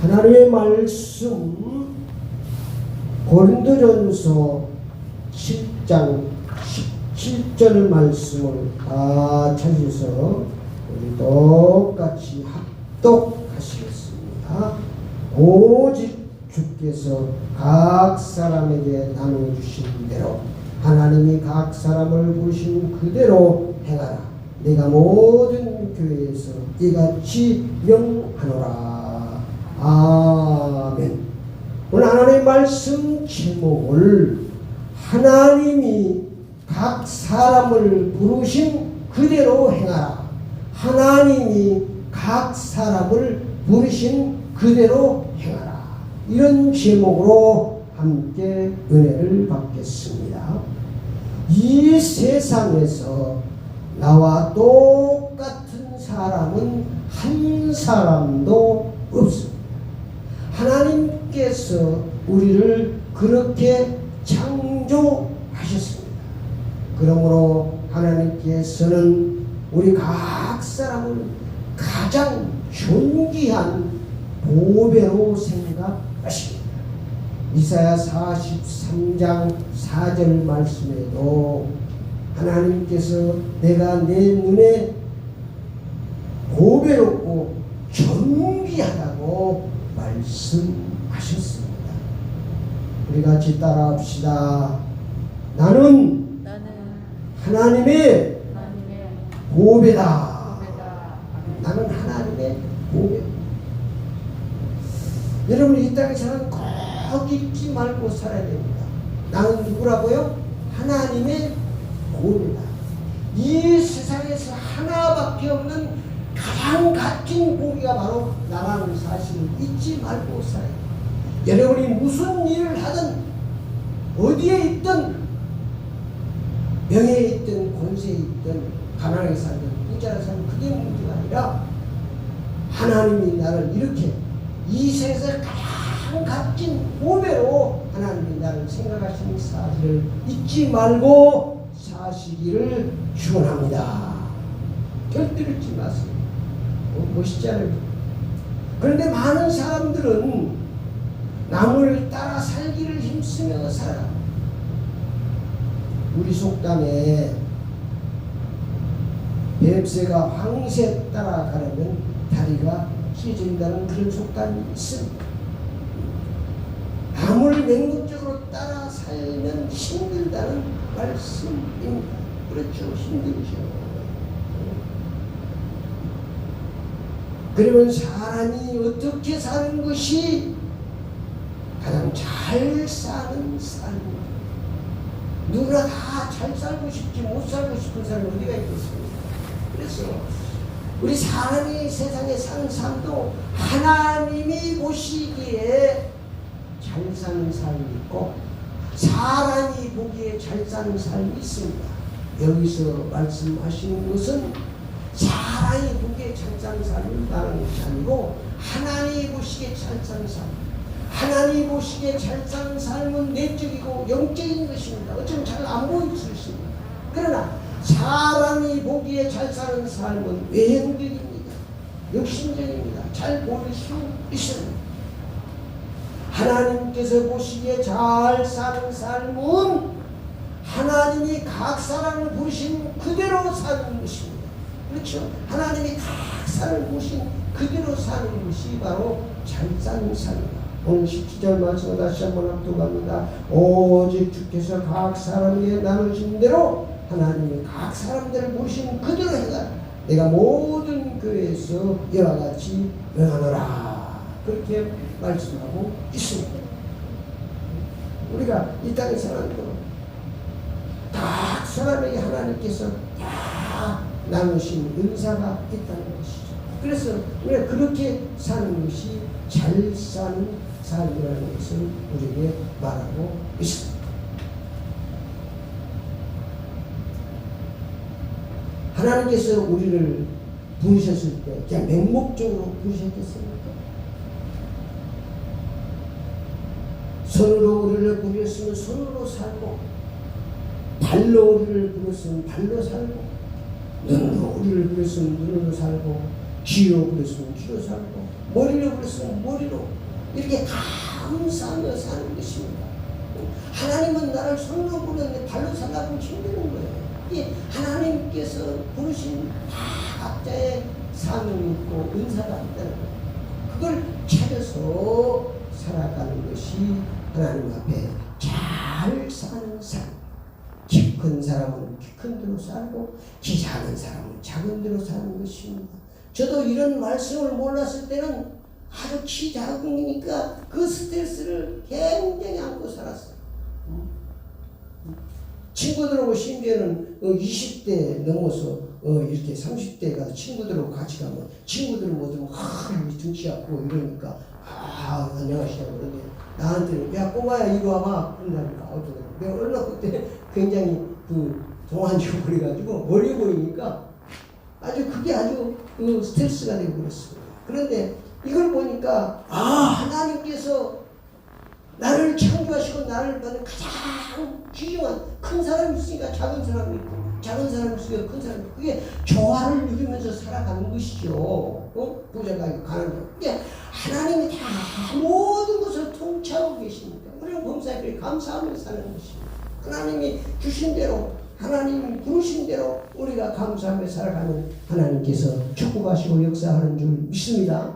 하나님의 말씀 고린도전서 7장 17절 말씀을 다 찾으셔서 우리 똑같이 합독하시겠습니다. 오직 주께서 각 사람에게 나눠주신 대로 하나님이 각 사람을 부르신 그대로 행하라. 내가 모든 교회에서 이같이 명하노라. 아멘. 오늘 하나님의 말씀 제목을 하나님이 각 사람을 부르신 그대로 행하라. 하나님이 각 사람을 부르신 그대로 행하라. 이런 제목으로 함께 은혜를 받겠습니다. 이 세상에서 나와 똑같은 사람은 한 사람도 없습니다. 하나님께서 우리를 그렇게 창조하셨습니다. 그러므로 하나님께서는 우리 각 사람을 가장 존귀한 보배로 생각하십니다. 이사야 43장 4절 말씀에도 하나님께서 내가 내 눈에 보배롭고 말씀하셨습니다. 우리 같이 따라합시다. 나는 나는 하나님의 하나님의 보배다. 보배다. 나는 하나님의 보배. 여러분 이 땅에서는 꼭 잊지 말고 살아야 됩니다. 나는 누구라고요? 하나님의 보배다. 이 세상에서 하나밖에 없는 가장 값진 고기가 바로 나라는 사실을 잊지 말고 됩니다. 여러분이 무슨 일을 하든 어디에 있든 명예에 있든 권세에 있든 가난하게 살든 부자로 살든 그게 문제가 아니라 하나님이 나를 이렇게 이 세상에서 가장 값진 보배로 하나님이 나를 생각하시는 사실을 잊지 말고 사시기를 축원합니다. 절대로 잊지 마세요. 뭐, 멋있잖아요. 그런데 많은 사람들은 남을 따라 살기를 힘쓰며 살아. 우리 속담에 뱀새가 황새 따라가려면 다리가 길어진다는 그런 속담이 있습니다. 남을 맹목적으로 따라 살면 힘들다는 말씀입니다. 그렇죠. 힘들죠. 그러면 사람이 어떻게 사는 것이 가장 잘 사는 삶입니다. 누구나 다 잘 살고 싶지 못 살고 싶은 사람이 어디가 있겠습니까? 그래서 우리 사람이 세상에 사는 삶도 하나님이 보시기에 잘 사는 삶이 있고 사람이 보기에 잘 사는 삶이 있습니다. 여기서 말씀하시는 것은 사람이 사는 삶을 말하는 것이 아니고 하나님이 보시기에 잘 사는 삶 하나님 보시기에 잘 사는 삶은 내적이고 영적인 것입니다. 어쩌면 잘 안 보일 수 있습니다. 그러나 사람이 보기에 잘 사는 삶은 외형적입니다. 욕심적입니다. 잘 보일 수 있습니다. 하나님께서 보시기에 잘 사는 삶은 하나님이 각 사람을 부르신 그대로 사는 것입니다. 그렇죠? 하나님이 각 사람을 부르신 그대로 사는 것이 바로 잘 사는 삶입니다. 오늘 17절 말씀을 다시 한번 합독합니다. 오직 주께서 각 사람에게 나누신 대로 하나님이 각 사람들을 부르신 그대로 해가 내가 모든 교회에서 이와 같이 명하노라 그렇게 말씀하고 있습니다. 우리가 이 땅에 사는 각 사람에게 하나님께서 다 나누신 은사가 있다는 것이죠. 그래서 우리가 그렇게 사는 것이 잘 사는 삶이라는 것을 우리에게 말하고 있습니다. 하나님께서 우리를 부르셨을 때 그냥 맹목적으로 부르셨겠습니까? 손으로 우리를 부르셨으면 손으로 살고 발로 우리를 부르셨으면 발로 살고 눈으로 우리를 부르셨으면 눈으로 살고 귀로 부렸으면 귀로 살고 머리로 부렸으면 머리로 이렇게 감사하며 사는 것입니다. 하나님은 나를 손으로 부르는데 발로 살라고 힘드는 거예요. 이게 하나님께서 부르신 다 각자의 사명이 있고 은사가 있다는 거예요. 그걸 찾아서 살아가는 것이 하나님 앞에 잘 사는 삶. 키 큰 사람은 키 큰 대로 살고 키 작은 사람은 작은 대로 사는 것입니다. 저도 이런 말씀을 몰랐을 때는 아주 키 작으니까 그 스트레스를 굉장히 안고 살았어요. 친구들하고 심지어는 어, 20대 넘어서 어, 이렇게 30대 가서 친구들하고 같이 가면 친구들 모두 하 등치 않고 이러니까 아 안녕하세요 그러는데 나한테는 야 꼬마야 이리 와봐 그런다니까 어떻게 내가 얼마 그때 굉장히 그 동안이고 그래가지고 어려 보이니까 아주 그게 아주 그 스트레스가 되고 그랬습니다. 그런데 이걸 보니까 아 하나님께서 나를 창조하시고 나를 받는 가장 귀중한 큰 사람이 있으니까 작은 사람이 있고 작은 사람이 있으니까 큰 사람이 있고 그게 조화를 누리면서 살아가는 것이죠. 어? 부자가 가난하고 그게 하나님이 다 모든 것을 통치하고 계십니다. 우리는 범사에 감사하며 사는 것입니다. 하나님이 주신 대로 하나님 부르신 대로 우리가 감사하며 살아가는 하나님께서 축복하시고 역사하는 줄 믿습니다.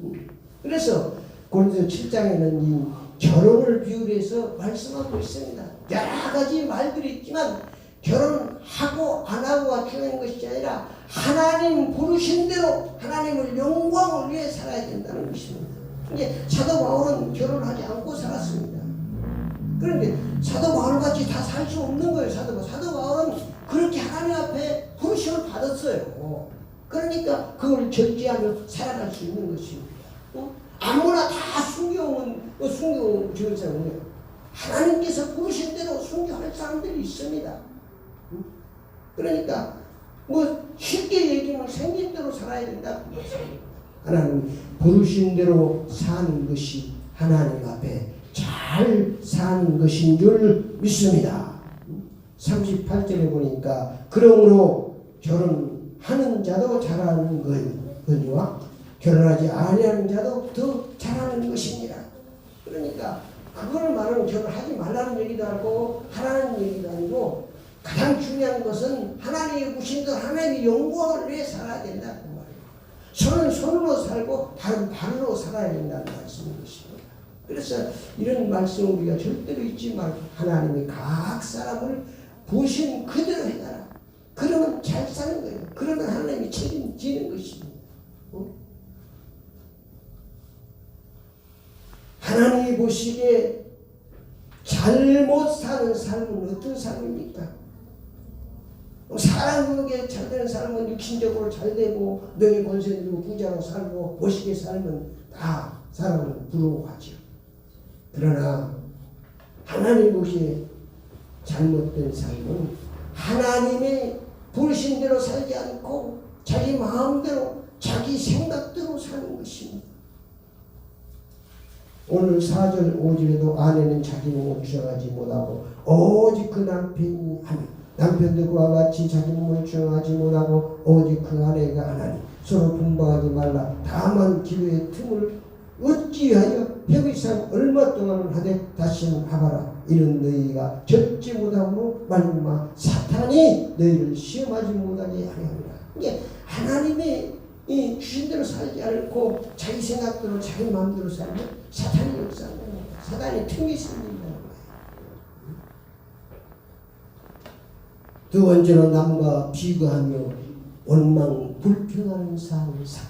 음. 그래서 고린도 7장에는 이 결혼을 비유해서 말씀하고 있습니다. 여러 가지 말들이 있지만 결혼하고 안 하고가 중요한 것이 아니라 하나님 부르신 대로 하나님을 영광을 위해 살아야 된다는 것입니다. 이제 사도 바울은 결혼하지 않고 살았습니다. 그런데 사도 바울같이 다 살 수 없는 거예요. 사도 바울. 사도 바울은 그렇게 하나님 앞에 부르심을 받았어요. 그러니까 그걸 절제하며 살아갈 수 있는 것입니다. 어? 아무나 다 어, 순교 지을 사람은 하나님께서 부르신 대로 순교할 사람들이 있습니다. 응? 그러니까 뭐 쉽게 얘기하면 생긴 대로 살아야 된다. 하나님 부르신 대로 사는 것이 하나님 앞에 잘 사는 것인 줄 믿습니다. 38절에 보니까 그러므로 결혼하는 자도 잘하는 거니와 결혼하지 아니하는 자도 더 잘하는 것입니다. 그러니까 그걸 말하면 결혼하지 말라는 얘기도 아니고 하라는 얘기도 아니고 가장 중요한 것은 하나님이 부신 것 하나님의 영광을 위해 살아야 된다 그 말이에요. 손은 손으로 살고 발은 발로 살아야 된다는 것입니다. 그래서 이런 말씀 우리가 절대로 잊지 말고 하나님이 각 사람을 부신 그대로 해가라. 그러면 잘 사는 거예요. 그러면 하나님이 책임지는 것입니다. 어? 하나님이 보시기에 잘못 사는 삶은 어떤 삶입니까? 사람에게 잘 되는 삶은 육신적으로 잘 되고 명예 권세 누리고 부자로 살고 멋있게 살면 다 사람은 부러워하죠. 그러나 하나님 보시기에 잘못된 삶은 하나님의 부르신 대로 살지 않고 자기 마음대로 자기 생각대로 사는 것입니다. 오늘 4절 5절에도 아내는 자기 몸을 주장하지 못하고 오직 그 남편이 하니 남편도 그와 같이 자기 몸을 주장하지 못하고 오직 그 아내가 하나니 서로 분방하지 말라. 다만 기회의 틈을 어찌하여 협의상 얼마 동안을 하되 다시는 하가라 이는 너희가 접지 못함으로 말미암아 사탄이 너희를 시험하지 못하게 하리라 이게 하나님의 이 주신 대로 살지 않고 자기 생각대로 자기 마음대로 살면 사탄이 역사합니다. 사탄이 틈이 생긴다는 거예요. 두 번째로 남과 비교하며 원망 불평하는 삶을 사.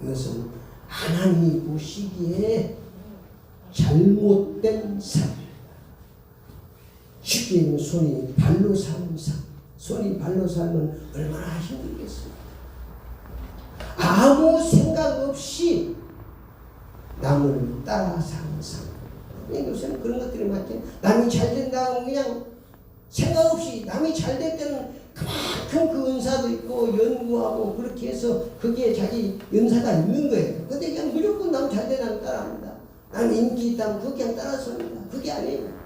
이것은 하나님이 보시기에 잘못된 삶. 쉽게 얘기하면 손이 발로 사는 삶. 손이 발로 살면 얼마나 힘들겠어요. 아무 생각 없이 남을 따라 사는 삶. 요새는 그런 것들이 많지. 남이 잘 된다 하면 그냥 생각 없이 남이 잘될 때는 그만큼 그 은사도 있고 연구하고 그렇게 해서 거기에 자기 은사가 있는 거예요. 근데 그냥 무조건 남잘 되다면 따라합니다. 남 인기 있다면 그냥 따라서입니다. 그게 아니에요.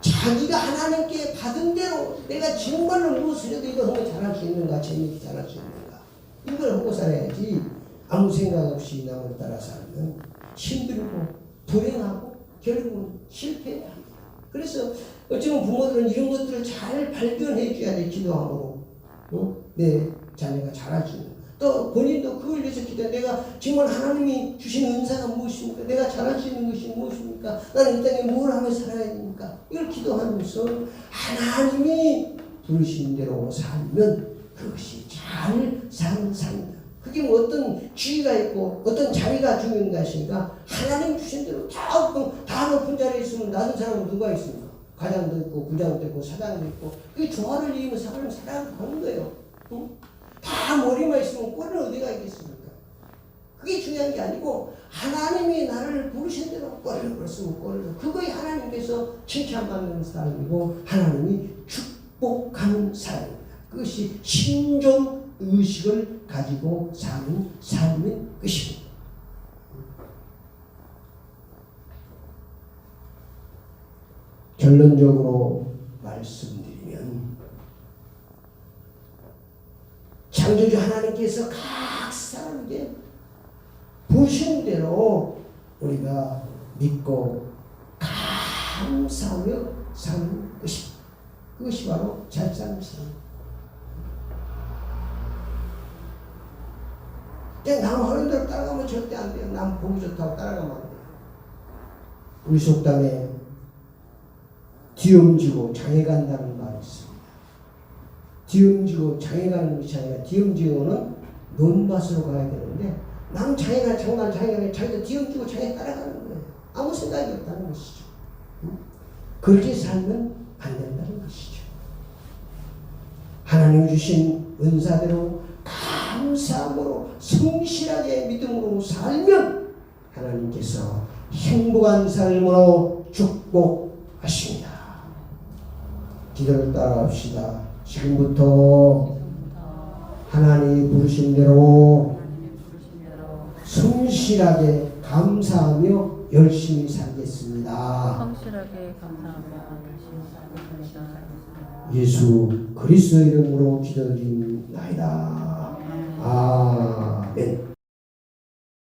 자기가 하나님께 받은 대로 내가 정말로 무엇을 해도 이거 하면 잘할 수 있는가 재미있게 잘할 수 있는가 이걸 하고 살아야지 아무 생각 없이 남을 따라 살면 힘들고 불행하고 결국은 실패해야 합니다. 그래서 어쩌면 부모들은 이런 것들을 잘 발견해 줘야 돼 기도함으로 어? 내 자녀가 자라주는 거야. 또 본인도 그걸 위해서 기도 내가 정말 하나님이 주신 은사가 무엇입니까? 내가 잘할 수 있는 것이 무엇입니까? 나는 이 땅에 뭘 하며 살아야 됩니까? 이걸 기도하면서 하나님이 부르신 대로 살면 그것이 잘 사는 삶이다. 그게 뭐 어떤 지위가 있고 어떤 자리가 중요한 것인가? 하나님 주신 대로 다, 다 높은 자리에 있으면 낮은 사람은 누가 있습니까? 과장도 있고 부장도 있고 사장도 있고 그게 조화를 이루면 사람을 살아가는 거예요. 응? 다 머리만 있으면 꼴은 어디가 있겠습니까? 그게 중요한 게 아니고 하나님이 나를 부르신 대로 꼴을 걸었으면 꼴을 그거에 하나님께서 칭찬받는 삶이고 하나님이 축복하는 삶입니다. 그것이 신존 의식을 가지고 사는 삶인 것입니다. 결론적으로 말씀드리면 창조주 하나님께서 각 사람에게 보신 대로 우리가 믿고 감사하며 사는 것입니다. 그것이 바로 잘 사는 삶. 그냥 남 하는 대로 따라가면 절대 안 돼요. 남 보기 좋다고 따라가면 안 돼요. 우리 속담에 뒤엄지고 장애 간다는 말이 있습니다. 뒤엄지고 장애 가는 것이 아니라 뒤엄지고는 논밭으로 가야 되는데 나는 장애가 장난 장애가 자기가 뒤엄지고 장애 따라가는 거예요. 아무 생각이 없다는 것이죠. 응? 그렇게 살면 안 된다는 것이죠. 하나님 주신 은사대로 감사함으로 성실하게 믿음으로 살면 하나님께서 행복한 삶으로 축복하십니다. 기도를 따라합시다. 지금부터 하나님 부르신 대로 성실하게 감사하며 열심히 살겠습니다. 성실하게 감사하며 열심히 살겠습니다. 예수 그리스도 이름으로 기도드립니다. 아멘.